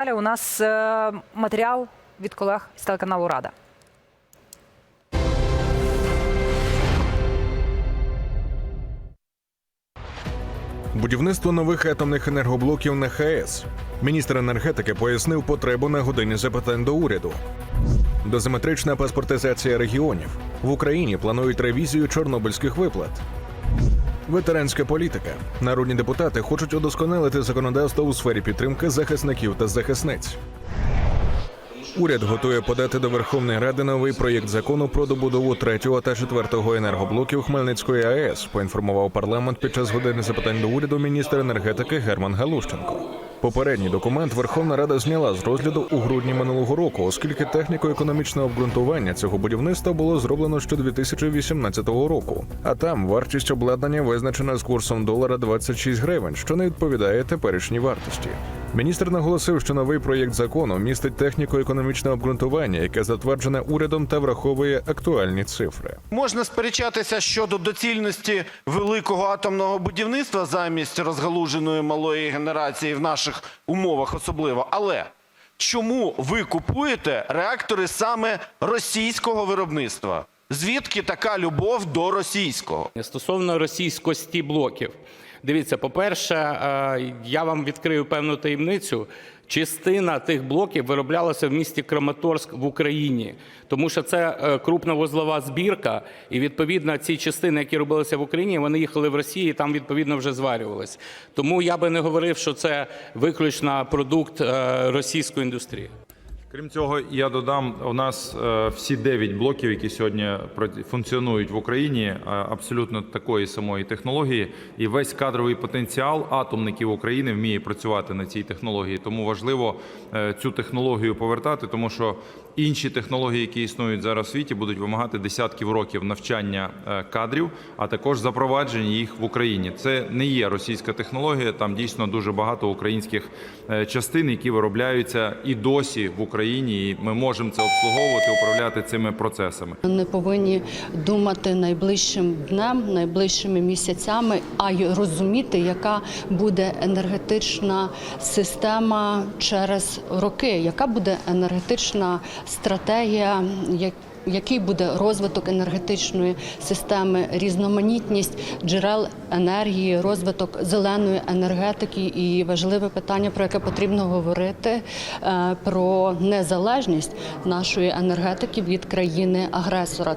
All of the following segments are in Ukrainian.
Далі у нас е, матеріал від колег з телеканалу Рада. Будівництво нових атомних енергоблоків на ХАЕС. Міністр енергетики пояснив потребу на годині запитань до уряду. Дозиметрична паспортизація регіонів. В Україні планують ревізію чорнобильських виплат. Ветеранська політика. Народні депутати хочуть удосконалити законодавство у сфері підтримки захисників та захисниць. Уряд готує подати до Верховної Ради новий проєкт закону про добудову третього та четвертого енергоблоків Хмельницької АЕС. Поінформував парламент під час години запитань до уряду міністр енергетики Герман Галущенко. Попередній документ Верховна Рада зняла з розгляду у грудні минулого року, оскільки техніко-економічне обґрунтування цього будівництва було зроблено ще 2018 року. А там вартість обладнання визначена з курсом долара 26 гривень, що не відповідає теперішній вартості. Міністр наголосив, що новий проєкт закону містить техніко-економічне обґрунтування, яке затверджене урядом та враховує актуальні цифри. Можна сперечатися щодо доцільності великого атомного будівництва замість розгалуженої малої генерації в наших умовах особливо. Але чому ви купуєте реактори саме російського виробництва? Звідки така любов до російського? Стосовно російськості блоків, дивіться, по-перше, е, я вам відкрию певну таємницю. Частина тих блоків вироблялася в місті Краматорськ в Україні, тому що це е, крупновузлова збірка, і відповідно ці частини, які робилися в Україні, вони їхали в Росію, і там відповідно вже зварювались. Тому я би не говорив, що це виключно продукт е, російської індустрії. Крім цього, я додам, у нас е, всі 9 блоків, які сьогодні функціонують в Україні, е, абсолютно такої самої технології, і весь кадровий потенціал атомників України вміє працювати на цій технології. Тому важливо е, цю технологію повертати, тому що інші технології, які існують зараз в світі, будуть вимагати десятків років навчання кадрів, а також запровадження їх в Україні. Це не є російська технологія. Там дійсно дуже багато українських частин, які виробляються і досі в Україні. І ми можемо це обслуговувати, управляти цими процесами. Не повинні думати найближчим днем, найближчими місяцями, а й розуміти, яка буде енергетична система через роки, яка буде енергетична стратегія. як- Який буде розвиток енергетичної системи, різноманітність джерел енергії, розвиток зеленої енергетики і важливе питання, про яке потрібно говорити, е, про незалежність нашої енергетики від країни-агресора.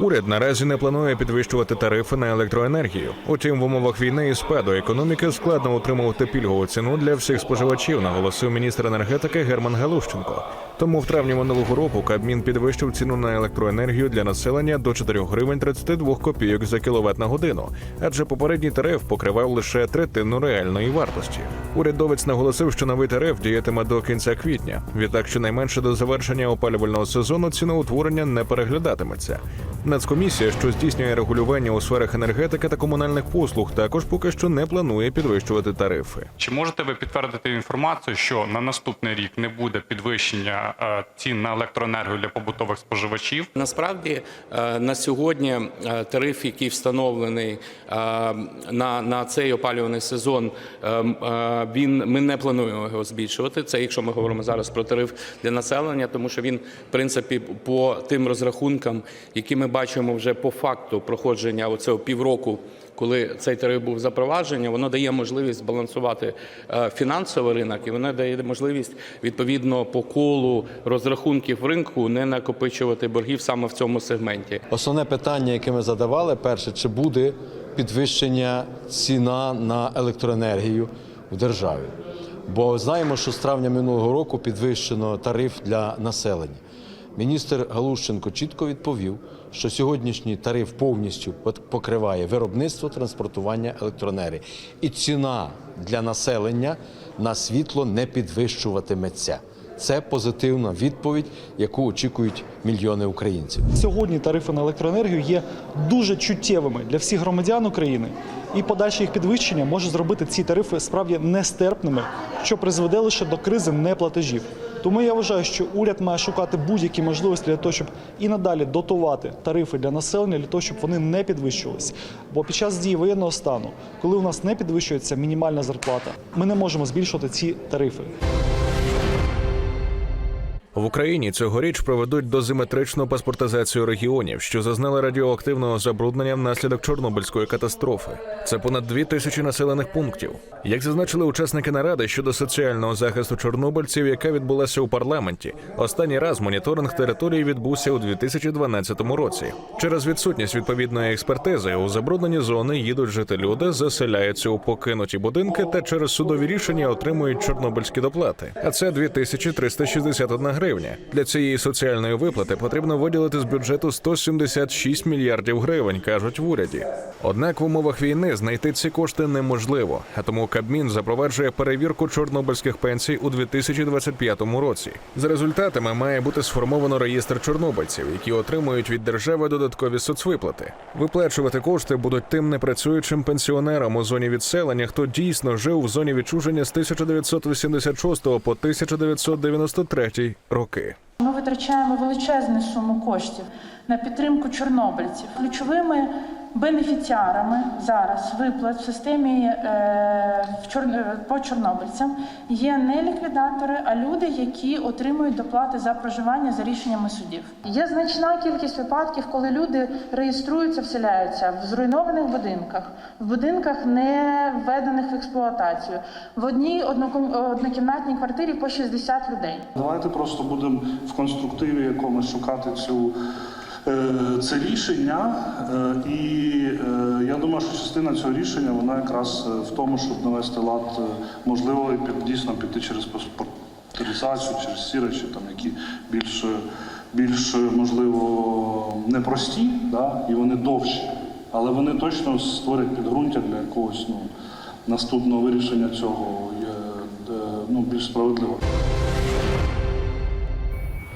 Уряд наразі не планує підвищувати тарифи на електроенергію. Утім, в умовах війни і спаду економіки складно утримувати пільгову ціну для всіх споживачів, наголосив міністр енергетики Герман Галущенко. Тому в травні минулого року Кабмін підвищив ціну на електроенергію для населення до 4 гривень 32 копійок за кіловат на годину, адже попередній тариф покривав лише третину реальної вартості. Урядовець наголосив, що новий тариф діятиме до кінця квітня. Відтак, щонайменше до завершення опалювального сезону ціноутворення не переглядатиметься. Нацкомісія, що здійснює регулювання у сферах енергетики та комунальних послуг, також поки що не планує підвищувати тарифи. Чи можете ви підтвердити інформацію, що на наступний рік не буде підвищення е, цін на електроенергію для побутових споживачів? Насправді е, на сьогодні е, тариф, який встановлений на, на цей опалюваний сезон, він ми не плануємо його збільшувати. Це якщо ми говоримо зараз про тариф для населення, тому що він, в принципі, по тим розрахункам, які ми бачимо вже по факту проходження оцього півроку. Коли цей тариф був запроваджений, воно дає можливість збалансувати е, фінансовий ринок, і воно дає можливість відповідно по колу розрахунків ринку не накопичувати боргів саме в цьому сегменті. Основне питання, яке ми задавали, перше, чи буде підвищення ціна на електроенергію в державі. Бо знаємо, що з травня минулого року підвищено тариф для населення. Міністр Галущенко чітко відповів, що сьогоднішній тариф повністю покриває виробництво транспортування електроенергії, і ціна для населення на світло не підвищуватиметься. Це позитивна відповідь, яку очікують мільйони українців. Сьогодні тарифи на електроенергію є дуже чуттєвими для всіх громадян України, і подальше їх підвищення може зробити ці тарифи справді нестерпними, що призведе лише до кризи неплатежів. Тому я вважаю, що уряд має шукати будь-які можливості для того, щоб і надалі дотувати тарифи для населення, для того, щоб вони не підвищувалися. Бо під час дії воєнного стану, коли у нас не підвищується мінімальна зарплата, ми не можемо збільшувати ці тарифи. В Україні цьогоріч проведуть дозиметричну паспортизацію регіонів, що зазнали радіоактивного забруднення внаслідок Чорнобильської катастрофи. Це понад дві тисячі населених пунктів. Як зазначили учасники наради щодо соціального захисту чорнобильців, яка відбулася у парламенті, останній раз моніторинг території відбувся у 2012 році. Через відсутність відповідної експертизи у забруднені зони їдуть жити люди, заселяються у покинуті будинки та через судові рішення отримують чорнобильські доплати. А це 2361 гривня. Для цієї соціальної виплати потрібно виділити з бюджету 176 мільярдів гривень, кажуть в уряді. Однак в умовах війни знайти ці кошти неможливо, а тому Кабмін запроваджує перевірку чорнобильських пенсій у 2025 році. За результатами має бути сформовано реєстр чорнобильців, які отримують від держави додаткові соцвиплати. Виплачувати кошти будуть тим непрацюючим пенсіонерам у зоні відселення, хто дійсно жив в зоні відчуження з 1986 по 1993 роки. Ми витрачаємо величезну суму коштів на підтримку чорнобильців. Ключовими бенефіціарами зараз виплат в системі е, в чор... е, по чорнобильцям є не ліквідатори, а люди, які отримують доплати за проживання за рішеннями судів. Є значна кількість випадків, коли люди реєструються, вселяються в зруйнованих будинках, в будинках не введених в експлуатацію, в одній одноком- однокімнатній квартирі по 60 людей. Давайте просто будемо в конструктиві якомусь шукати цю. Е, Це рішення, е, і е, я думаю, що частина цього рішення вона якраз в тому, щоб навести лад, можливо, і під- дійсно піти через паспортизацію, через ці речі, там які більш, більш можливо непрості, да, і вони довші, але вони точно створять підґрунтя для якогось ну, наступного вирішення цього ну, більш справедливого.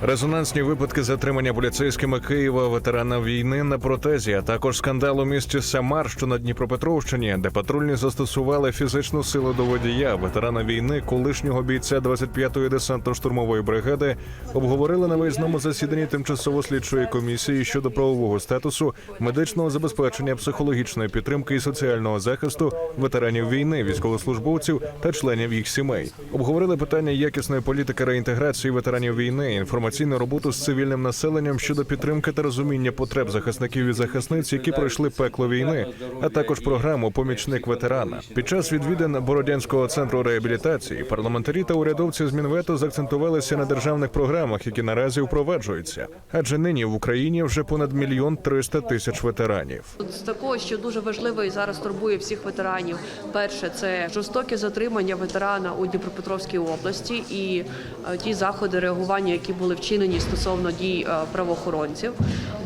Резонансні випадки затримання поліцейськими Києва ветерана війни на протезі, а також скандал у місті Самар, що на Дніпропетровщині, де патрульні застосували фізичну силу до водія, ветерана війни, колишнього бійця 25-ї десантно-штурмової бригади, обговорили на виїзному засіданні тимчасово слідчої комісії щодо правового статусу, медичного забезпечення, психологічної підтримки і соціального захисту ветеранів війни, військовослужбовців та членів їх сімей. Обговорили питання якісної політики реінтеграції ветеранів війни, інформаційну роботу з цивільним населенням щодо підтримки та розуміння потреб захисників і захисниць, які пройшли пекло війни, а також програму Помічник ветерана. Під час відвідин Бородянського центру реабілітації парламентарі та урядовці з Мінвету заакцентувалися на державних програмах, які наразі впроваджуються. Адже нині в Україні вже понад мільйон триста тисяч ветеранів. З такого, що дуже важливо і зараз турбує всіх ветеранів. Перше це жорстоке затримання ветерана у Дніпропетровській області і е, ті заходи реагування, які були вчинені стосовно дій е, правоохоронців.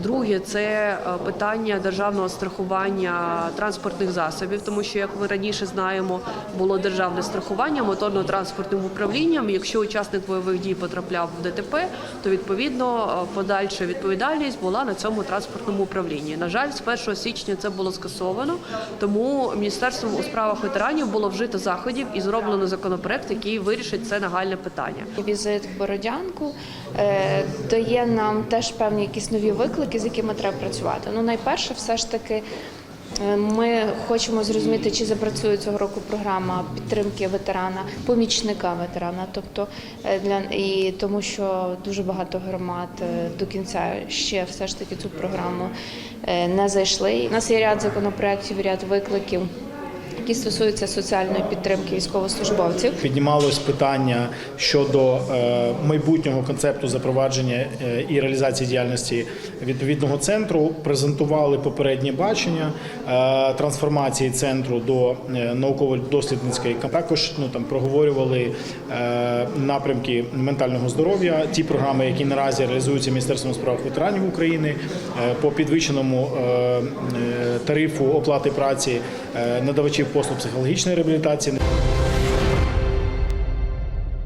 Друге це е, питання державного страхування транспортних засобів, тому що як ми раніше знаємо, було державне страхування моторно-транспортним управлінням. Якщо учасник бойових дій потрапляв в ДТП, то відповідно е, подальша відповідальність була на цьому транспортному управлінні. На жаль, з 1 січня це було скасовано, тому міністерством у справах ветеранів було вжито заходів і зроблено законопроект, який вирішить це нагальне питання. Візит в Бородянку е, дає нам теж певні якісь нові виклики, з якими треба працювати. Ну, найперше, все ж таки. е, Ми хочемо зрозуміти, чи запрацює цього року програма підтримки ветерана, помічника ветерана, тобто е, для і тому, що дуже багато громад е, до кінця ще все ж таки цю програму не зайшли. У нас є ряд законопроєктів, ряд викликів, які стосуються соціальної підтримки військовослужбовців. Піднімалось питання щодо е, майбутнього концепту запровадження е, і реалізації діяльності відповідного центру. Презентували попереднє бачення е, трансформації центру до науково-дослідницької також ну там проговорювали напрямки ментального здоров'я, ті програми, які наразі реалізуються міністерством справ ветеранів України по підвищеному тарифу оплати праці надавачів послуг психологічної реабілітації.